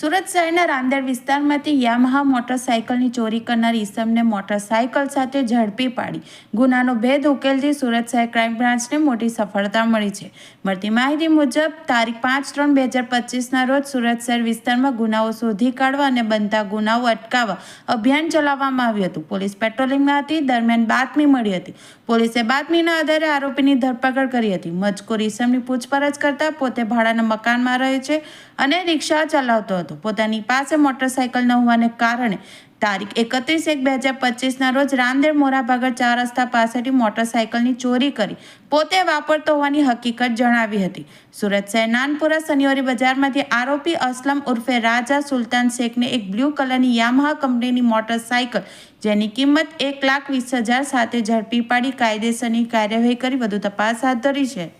સુરત શહેરના રાંદેર વિસ્તારમાંથી યામાહા મોટરસાયકલની ચોરી કરનાર ઈસમને મોટરસાયકલ સાથે ઝડપી પાડી. ગુનાનો ભેદ ઉકેલથી સુરત શહેર ક્રાઇમ બ્રાન્ચને મોટી સફળતા મળી છે. મળતી માહિતી મુજબ, તારીખ પાંચ ત્રણ બે હજાર પચીસના રોજ સુરત શહેર વિસ્તારમાં ગુનાઓ શોધી કાઢવા અને બનતા ગુનાઓ અટકાવવા અભિયાન ચલાવવામાં આવ્યું હતું. પોલીસ પેટ્રોલિંગમાં હતી, દરમિયાન બાતમી મળી હતી. પોલીસે બાતમીના આધારે આરોપીની ધરપકડ કરી હતી. મજકૂર ઈસમની પૂછપરછ કરતા પોતે ભાડાના મકાનમાં રહે છે અને રિક્ષા ચલાવતો હતો. પોતાની પાસે મોટરસાયકલ ન હોવાને કારણે તારીખ એકત્રીસ એક બે હજાર પચીસના રોજ રામદેવ મોરાભાગર ચાર રસ્તા પાસેથી મોટરસાયકલની ચોરી કરી પોતે વાપરતો હોવાની હકીકત જણાવી હતી. સુરત શહેર નાનપુરા શનિવારી બજારમાંથી આરોપી અસલમ ઉર્ફે રાજા સુલતાન શેખને એક બ્લુ કલરની યામાહા કંપનીની મોટરસાયકલ, જેની કિંમત એક લાખ વીસ હજાર સાથે ઝડપી પાડી કાયદેસરની કાર્યવાહી કરી, વધુ તપાસ હાથ ધરી છે.